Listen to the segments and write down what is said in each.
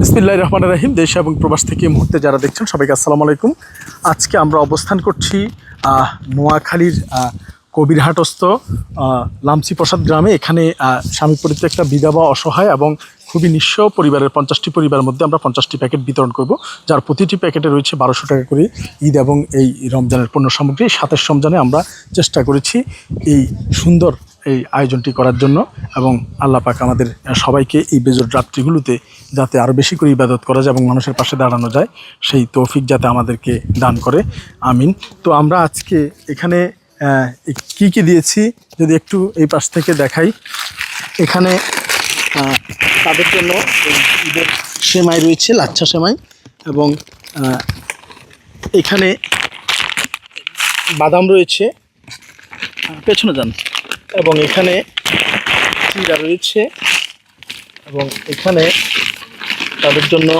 বিসমিল্লাহ রহমান রাহিম, দেশ এবং প্রবাস থেকে মুহূর্তে যারা দেখছেন সবাইকে আসসালামু আলাইকুম। আজকে আমরা অবস্থান করছি নোয়াখালীর কবিরহাটস্থ লামচি প্রসাদ গ্রামে। এখানে স্বামী পরিত্যক্তা বিধবা অসহায় এবং খুবই নিঃস্ব পরিবারের পঞ্চাশটি পরিবারের মধ্যে আমরা পঞ্চাশটি প্যাকেট বিতরণ করব, যার প্রতিটি প্যাকেটে রয়েছে বারোশো টাকা করে ঈদ এবং এই রমজানের পণ্য সামগ্রী সাতাশ রমজানে আমরা চেষ্টা করেছি এই সুন্দর এই আয়োজনটি করার জন্য এবং আল্লাহ পাক আমাদের সবাইকে এই বেজর রাত্রিগুলোতে যাতে আরও বেশি করে ইবাদত করা যায় এবং মানুষের পাশে দাঁড়ানো যায়, সেই তৌফিক যাতে আমাদেরকে দান করে। আমিন। তো আমরা আজকে এখানে কি কি দিয়েছি, যদি একটু এই পাশ থেকে দেখাই। এখানে তাদের জন্য ঈদের সেমাই রয়েছে, লাচ্ছা সেমাই এবং এখানে বাদাম রয়েছে। পেছনে যান। এবং এখানে চিরা রয়েছে এবং এখানে তাদের জন্য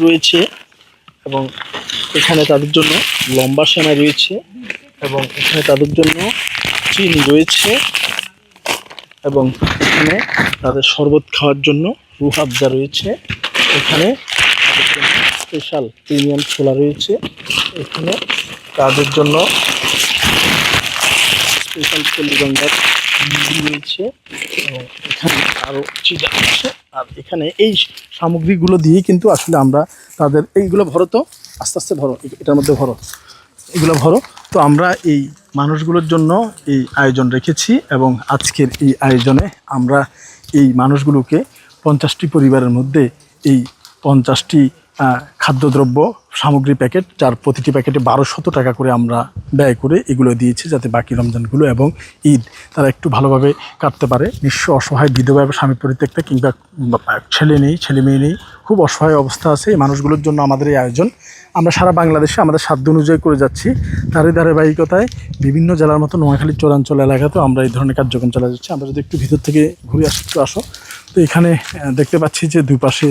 রয়েছে এবং এখানে তাদের জন্য লম্বা সেনা রয়েছে এবং এখানে তাদের জন্য চিনি রয়েছে এবং এখানে তাদের শরবত খাওয়ার জন্য রুহাবজা রয়েছে। এখানে স্পেশাল প্রিমিয়াম ছোলা রয়েছে। এখানে তাদের জন্য স্পেশাল এখানে আরও চিজা আছে আর এখানে এই সামগ্রীগুলো দিয়েই কিন্তু আসলে আমরা তাদের এইগুলো ভরো তো আস্তে আস্তে ভরো। এটার মধ্যে ভরো। এগুলো ভরো। তো আমরা এই মানুষগুলোর জন্য এই আয়োজন রেখেছি এবং আজকের এই আয়োজনে আমরা এই মানুষগুলোকে পঞ্চাশটি পরিবারের মধ্যে এই পঞ্চাশটি খাদ্যদ্রব্য সামগ্রী প্যাকেট, যার প্রতিটি প্যাকেটে বারোশত টাকা করে আমরা ব্যয় করে এগুলো দিয়েছি যাতে বাকি রমজানগুলো এবং ঈদ তারা একটু ভালোভাবে কাটতে পারে। নিঃস্ব অসহায় বিধবা এবং স্বামী পরিত্যক্তা কিংবা ছেলে নেই, ছেলে মেয়ে নেই, খুব অসহায় অবস্থা আছে এই মানুষগুলোর জন্য আমাদের এই আয়োজন। আমরা সারা বাংলাদেশে আমাদের সাধ্য অনুযায়ী করে যাচ্ছি। তারই ধারাবাহিকতায় বিভিন্ন জেলার মতো নোয়াখালীর চরাঞ্চল এলাকাতেও আমরা এই ধরনের কার্যক্রম চালা যাচ্ছি। আমরা যদি একটু ভিতর থেকে ঘুরে আসি একটু আসো। তো এখানে দেখতে পাচ্ছি যে দুই পাশে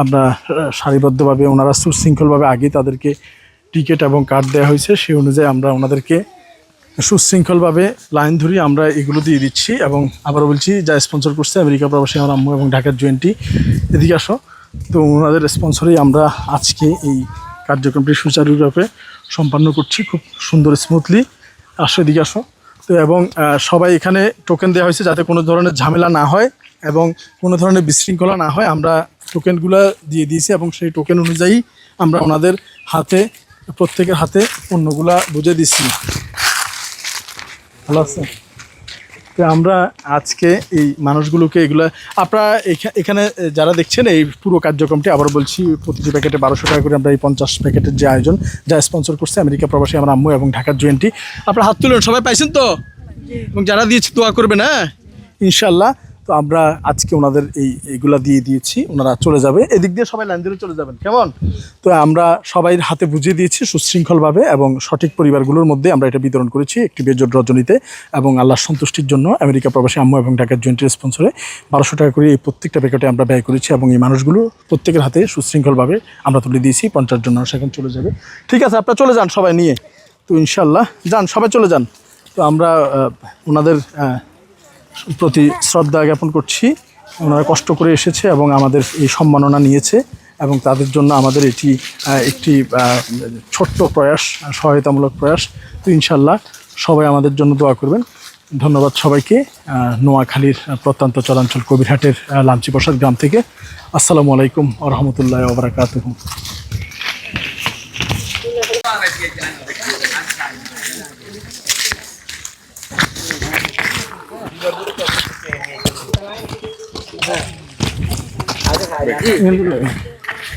আমরা সারিবদ্ধভাবে ওনারা সুশৃঙ্খলভাবে আগে তাদেরকে টিকিট এবং কার্ড দেওয়া হয়েছে। সেই অনুযায়ী আমরা ওনাদেরকে সুশৃঙ্খলভাবে লাইন ধরি আমরা এগুলো দিয়ে দিচ্ছি এবং আবারও বলছি, যা স্পন্সর করছে আমেরিকা প্রবাসী আমার আম্মু এবং ঢাকার জয়েন্টি এদিকে আসো। তো ওনাদের স্পন্সরেই আমরা আজকে এই কার্যক্রমটি সুচারুরূপে সম্পন্ন করছি খুব সুন্দর স্মুথলি আসো, এদিকে আসো। তো এবং সবাই এখানে টোকেন দেওয়া হয়েছে যাতে কোনো ধরনের ঝামেলা না হয় এবং কোনো ধরনের বিশৃঙ্খলা না হয়। আমরা টোকেনগুলো দিয়ে দিয়েছি এবং সেই টোকেন অনুযায়ী আমরা ওনাদের হাতে, প্রত্যেকের হাতে পণ্যগুলা বুঝে দিচ্ছি। ভালো আছে তো আমরা আজকে এই মানুষগুলোকে এগুলা আপনারা এখা- এখানে যারা দেখছেন এই পুরো কার্যক্রমটি আবার বলছি প্রতিটি প্যাকেটে বারোশো টাকা করে আমরা এই পঞ্চাশ প্যাকেটের যে আয়োজন যা স্পন্সর করছে আমেরিকা প্রবাসী আমার আম্মু এবং ঢাকার জয়েন্টি। আপনারা হাত তুলেন সবাই পাইছেন তো? এবং যারা দিয়েছে দোয়া করবেন হ্যাঁ? ইনশাল্লাহ তো আমরা আজকে ওনাদের এই, এইগুলা দিয়ে দিয়েছি, ওনারা চলে যাবে। এদিক দিয়ে সবাই লাইন ধরে চলে যাবেন, কেমন? তো আমরা সবাই হাতে বুঝিয়ে দিয়েছি সুশৃঙ্খলভাবে এবং সঠিক পরিবারগুলোর মধ্যে আমরা এটা বিতরণ করেছি একটি বেজোর রজনীতে এবং আল্লাহর সন্তুষ্টির জন্য আমেরিকা প্রবাসী আম্মু এবং ঢাকার জয়েন্ট স্পন্সরে বারোশো টাকা করে এই প্রত্যেকটা প্যাকেটে আমরা ব্যয় করেছি এবং এই মানুষগুলো প্রত্যেকের হাতে সুশৃঙ্খলভাবে আমরা তুলে দিয়েছি, পঞ্চাশ জন মানুষ এখন চলে যাবে। ঠিক আছে, আপনারা চলে যান সবাই নিয়ে। তো ইনশাল্লাহ যান, সবাই চলে যান। তো আমরা ওনাদের প্রতি শ্রদ্ধা জ্ঞাপন করছি। ওনারা কষ্ট করে এসেছে এবং আমাদের এই সম্মাননা নিয়েছে এবং তাদের জন্য আমাদের এটি একটি ছোট্ট প্রয়াস, সহায়তামূলক প্রয়াস। তো ইনশাল্লাহ সবাই আমাদের জন্য দোয়া করবেন। ধন্যবাদ সবাইকে। নোয়াখালীর প্রত্যন্ত চলাঞ্চল কবিরহাটের লামচি প্রসাদ গ্রাম থেকে। আসসালামু আলাইকুম আ রহমতুল্লাহ ওবরাকাতুহ 哎还是开的